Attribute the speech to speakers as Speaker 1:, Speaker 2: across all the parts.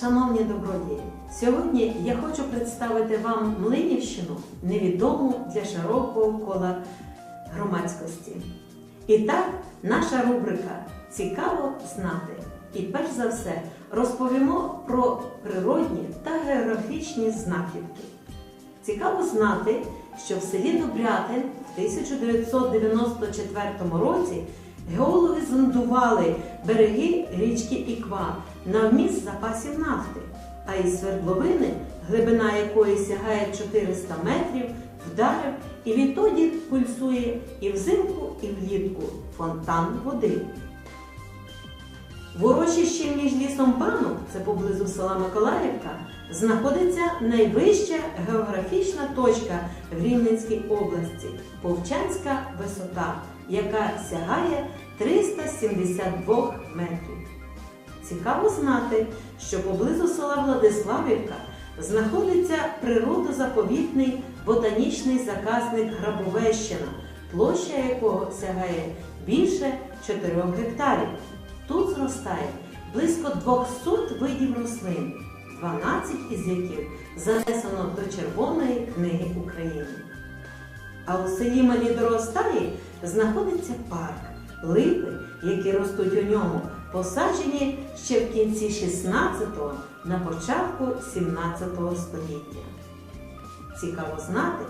Speaker 1: Шановні добродії, сьогодні я хочу представити вам Млинівщину, невідому для широкого кола громадськості. І так, наша рубрика Цікаво знати. І перш за все розповімо про природні та географічні знахідки. Цікаво знати, що в селі Добрятин в 1994 році геологи зондували береги річки Іква на вміст запасів нафти, а із свердловини, глибина якої сягає 400 метрів, вдарив і відтоді пульсує і взимку, і влітку фонтан води. В урочищі між лісом Банок, це поблизу села Миколаївка, знаходиться найвища географічна точка в Рівненській області Повчанська висота, яка сягає 372 метрів. Цікаво знати, що поблизу села Владиславівка знаходиться природозаповітний ботанічний заказник Грабовещина, площа якого сягає більше 4 гектарів. Тут зростає близько 200 видів рослин, 12 із яких занесено до Червоної книги України. А у селі Малі Доростаї знаходиться парк, липи, які ростуть у ньому, посаджені ще в кінці 16-го, на початку 17-го століття. Цікаво знати,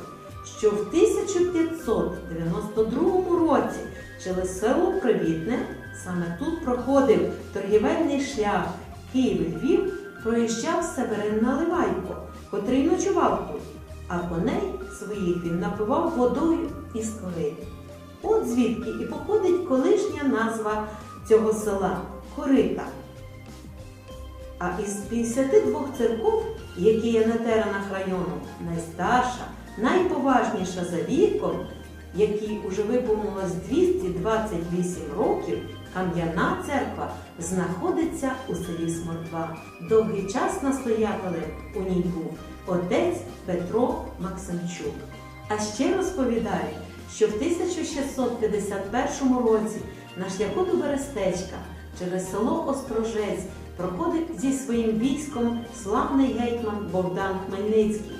Speaker 1: що в 1592 році через село Привітне саме тут проходив торгівельний шлях Київ-Львів, проїжджав Северин Наливайко, котрий ночував тут, а коней своїх він напивав водою із корити. От звідки і походить колишня назва цього села Корита. А із 52 церков, які є на теренах району, найстарша, найповажніша за віком, якій уже виповнилось 228 років, кам'яна церква знаходиться у селі Смордва. Довгий час настоятелем у ній був отець Петро Максимчук. А ще розповідають, що в 1651 році на шляху до Берестечка через село Острожець проходив зі своїм військом славний гетьман Богдан Хмельницький.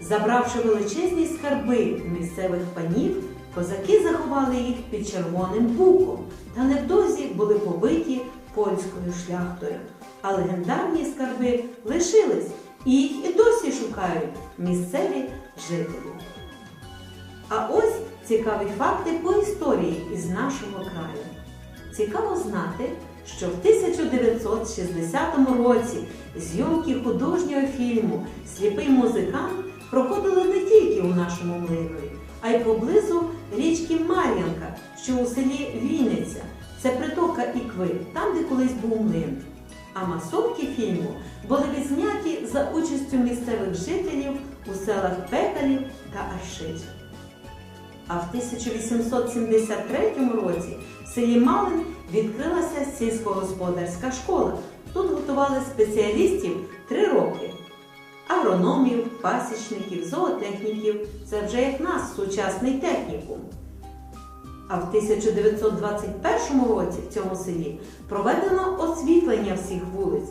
Speaker 1: Забравши величезні скарби місцевих панів, козаки заховали їх під Червоним буком та невдовзі були побиті польською шляхтою. А легендарні скарби лишились і їх і досі шукають місцеві жителі. А ось цікаві факти по історії із нашого краю. Цікаво знати, що в 1960 році зйомки художнього фільму Сліпий музикант проходили не тільки у нашому млинові, а й поблизу річки Мар'янка, що у селі Вінниця. Це притока Ікви, там, де колись був млин. А масовки фільму були відзняті за участю місцевих жителів у селах Пекалів та Аршич. А в 1873 році в селі Малин відкрилася сільськогосподарська школа. Тут готували спеціалістів три роки. Агрономів, пасічників, зоотехніків це вже як нас сучасний технікум. А в 1921 році в цьому селі проведено освітлення всіх вулиць.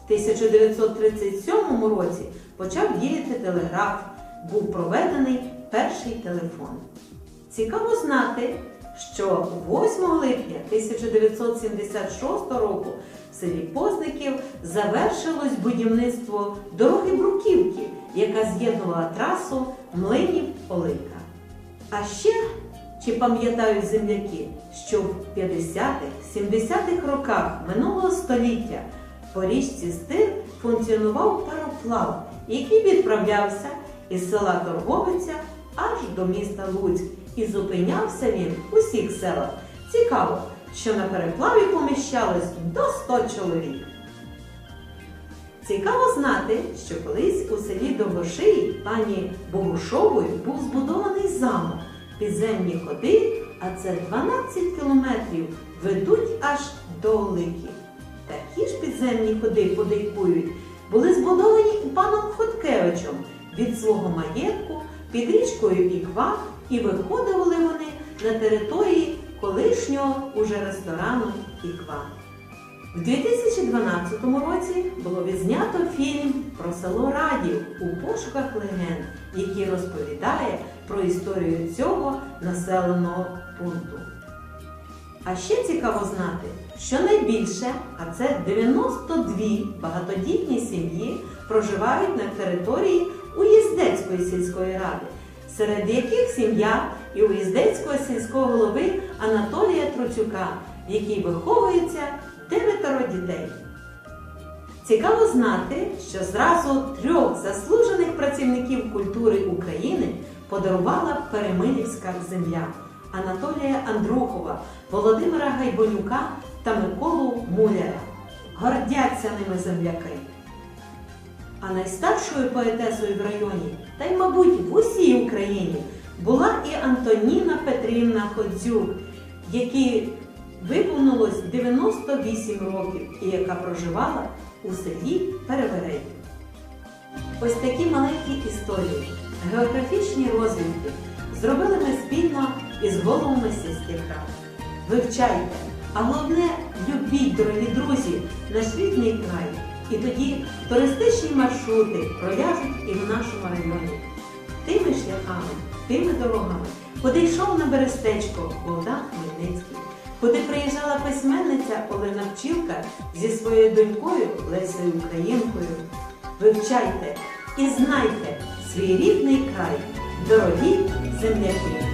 Speaker 1: В 1937 році почав діяти телеграф, був проведений перший телефон. Цікаво знати, що 8 липня 1976 року в селі Позників завершилось будівництво дороги Бруківки, яка з'єднувала трасу Млинів-Олика. А ще, чи пам'ятають земляки, що в 50-х, 70-х роках минулого століття по річці Стир функціонував пароплав, який відправлявся із села Торговиця аж до міста Луцьк. І зупинявся він у всіх селах. Цікаво, що на переплаві поміщалось до 100 чоловік. Цікаво знати, що колись у селі Довгошиї пані Богушовою був збудований замок. Підземні ходи, а це 12 кілометрів, ведуть аж до Олики. Такі ж підземні ходи подейкують, були збудовані паном Хоткевичем від свого маєтку під річкою Іква і виходили вони на території колишнього уже ресторану Іква. В 2012 році було відзнято фільм про село Радів у пошуках легенд, який розповідає про історію цього населеного пункту. А ще цікаво знати, що найбільше, а це 92 багатодітні сім'ї, проживають на території Уїздецької сільської ради, серед яких сім'я і Уїздецького сільського голови Анатолія Троцюка, в якій виховується дев'ятеро дітей. Цікаво знати, що зразу трьох заслужених працівників культури України подарувала Перемилівська земля Анатолія Андрухова, Володимира Гайбонюка та Миколу Муляра. Гордяться ними земляки. А найстаршою поетесою в районі, та й, мабуть, в усій Україні, була і Антоніна Петрівна Ходзюк, якій виповнилось 98 років і яка проживала у селі Переверей. Ось такі маленькі історії, географічні розвідки зробили ми спільно із головами сільських рад. Вивчайте, а головне любіть, дорогі друзі, наш рідний край. І тоді туристичні маршрути проляжуть і в нашому районі. Тими шляхами, тими дорогами, куди йшов на Берестечко Богдан Хмельницький, куди приїжджала письменниця Олена Пчілка зі своєю донькою Лесею Українкою. Вивчайте і знайте свій рідний край, дорогі земляки!